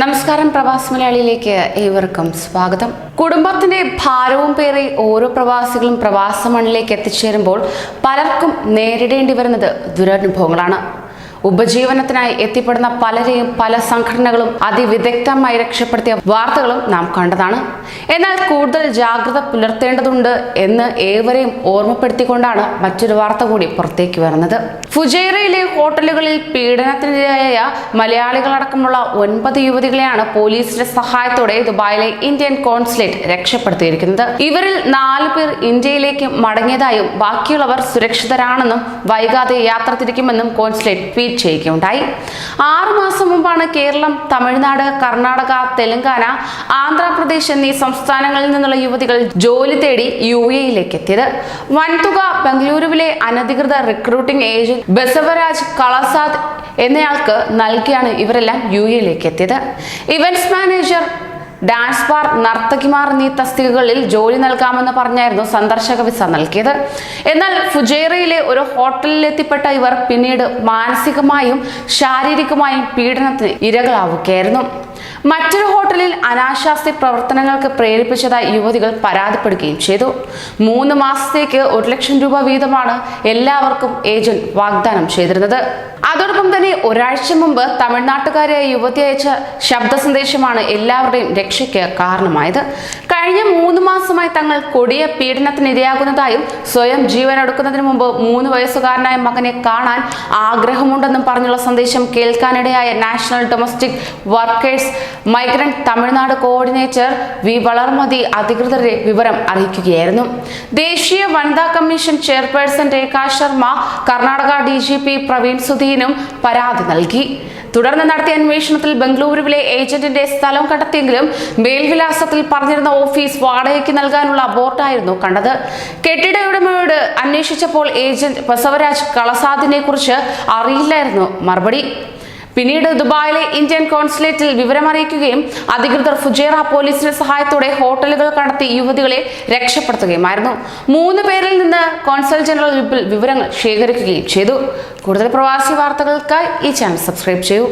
നമസ്കാരം പ്രവാസി മലയാളിയിലേക്ക് ഏവർക്കും സ്വാഗതം. കുടുംബത്തിന്റെ ഭാരവും പേറി ഓരോ പ്രവാസികളും പ്രവാസ മണ്ണിലേക്ക് എത്തിച്ചേരുമ്പോൾ പലർക്കും നേരിടേണ്ടി വരുന്നത് ദുരനുഭവങ്ങളാണ്. ഉപജീവനത്തിനായി എത്തിപ്പെടുന്ന പലരെയും പല സംഘടനകളും അതിവിദഗ്ധമായി രക്ഷപ്പെടുത്തിയ വാർത്തകളും നാം കണ്ടതാണ്. എന്നാൽ കൂടുതൽ ജാഗ്രത പുലർത്തേണ്ടതുണ്ട് എന്ന് ഏവരെയും ഓർമ്മപ്പെടുത്തിക്കൊണ്ടാണ് മറ്റൊരു വാർത്ത കൂടി പുറത്തേക്ക് വരുന്നത്. ഫുജൈറയിലെ ഹോട്ടലുകളിൽ പീഡനത്തിനിരയായ മലയാളികളടക്കമുള്ള ഒൻപത് യുവതികളെയാണ് പോലീസിന്റെ സഹായത്തോടെ ദുബായിലെ ഇന്ത്യൻ കോൺസുലേറ്റ് രക്ഷപ്പെടുത്തിയിരിക്കുന്നത്. ഇവരിൽ നാല് പേർ ഇന്ത്യയിലേക്ക് മടങ്ങിയതായും ബാക്കിയുള്ളവർ സുരക്ഷിതരാണെന്നും വൈകാതെ യാത്ര തിരിക്കുമെന്നും കോൺസുലേറ്റ് ട്വീറ്റ് ചെയ്യുകയുണ്ടായി ആറു മാസം മുമ്പാണ് കേരളം തമിഴ്നാട് കർണാടക തെലങ്കാന ആന്ധ്രാപ്രദേശ് എന്നീ സംസ്ഥാനങ്ങളിൽ നിന്നുള്ള യുവതികൾ ജോലി തേടി യു എയിലേക്ക് എത്തിയത്. വൻതുക ബംഗളൂരുവിലെ അനധികൃത റിക്രൂട്ടിംഗ് ഏജന്റ് ബസവരാജ് കളസാദ് എന്നയാൾക്ക് നൽകിയാണ് ഇവരെല്ലാം യു എയിലേക്ക് എത്തിയത്. ഇവന്റ്സ് മാനേജർ ഡാൻസ് ബാർ നർത്തകിമാർ എന്നീ തസ്തികകളിൽ ജോലി നൽകാമെന്ന് പറഞ്ഞായിരുന്നു സന്ദർശക വിസ നൽകിയത്. എന്നാൽ ഫുജേറയിലെ ഒരു ഹോട്ടലിൽ എത്തിപ്പെട്ട ഇവർ പിന്നീട് മാനസികമായും ശാരീരികമായും പീഡനത്തിന് ഇരകളാവുകയായിരുന്നു. മറ്റൊരു ഹോട്ടലിൽ അനാശാസ്തി പ്രവർത്തനങ്ങൾക്ക് പ്രേരിപ്പിച്ചതായി യുവതികൾ പരാതിപ്പെടുകയും ചെയ്തു. മൂന്ന് മാസത്തേക്ക് ഒരു ലക്ഷം രൂപ വീതമാണ് എല്ലാവർക്കും ഏജന്റ് വാഗ്ദാനം ചെയ്തിരുന്നത്. അതോടൊപ്പം തന്നെ ഒരാഴ്ച മുമ്പ് തമിഴ്നാട്ടുകാരിയായ യുവതി അയച്ച ശബ്ദ സന്ദേശമാണ് എല്ലാവരുടെയും രക്ഷയ്ക്ക് കാരണമായത്. കഴിഞ്ഞ മൂന്ന് മാസമായി തങ്ങൾ കൊടിയ പീഡനത്തിനിരയാകുന്നതായും സ്വയം ജീവൻ എടുക്കുന്നതിന് മുമ്പ് മൂന്ന് വയസ്സുകാരനായ മകനെ കാണാൻ ആഗ്രഹമുണ്ടെന്നും പറഞ്ഞുള്ള സന്ദേശം കേൾക്കാനിടയായ national domestic migrant Tamil Nadu coordinator V. Valarmathi അധികൃതരെ വിവരം അറിയിക്കുകയായിരുന്നു. ദേശീയ വനിതാ commission chairperson Rekha Sharma Karnataka D G P Praveen സുധീനും പരാതി നൽകി. തുടർന്ന് നടത്തിയ അന്വേഷണത്തിൽ ബംഗളൂരുവിലെ ഏജന്റിന്റെ സ്ഥലം കണ്ടെത്തിയെങ്കിലും മേൽവിലാസത്തിൽ പറഞ്ഞിരുന്ന ഓഫീസ് വാടകയ്ക്ക് നൽകാനുള്ള ബോർഡായിരുന്നു കണ്ടത്. കെട്ടിട ഉടമയോട് അന്വേഷിച്ചപ്പോൾ ഏജന്റ് ബസവരാജ് കളസാദിനെ കുറിച്ച് അറിയില്ലായിരുന്നു മറുപടി. പിന്നീട് ദുബായിലെ ഇന്ത്യൻ കോൺസുലേറ്റിൽ വിവരമറിയിക്കുകയും അധികൃതർ ഫുജേറ പോലീസിന്റെ സഹായത്തോടെ ഹോട്ടലുകൾ കണ്ടെത്തി യുവതികളെ രക്ഷപ്പെടുത്തുകയുമായിരുന്നു. മൂന്ന് പേരിൽ നിന്ന് കോൺസൽ ജനറൽ വിപിൽ വിവരങ്ങൾ ശേഖരിക്കുകയും ചെയ്തു. കൂടുതൽ പ്രവാസി വാർത്തകൾക്കായി ഈ ചാനൽ സബ്സ്ക്രൈബ് ചെയ്യൂ.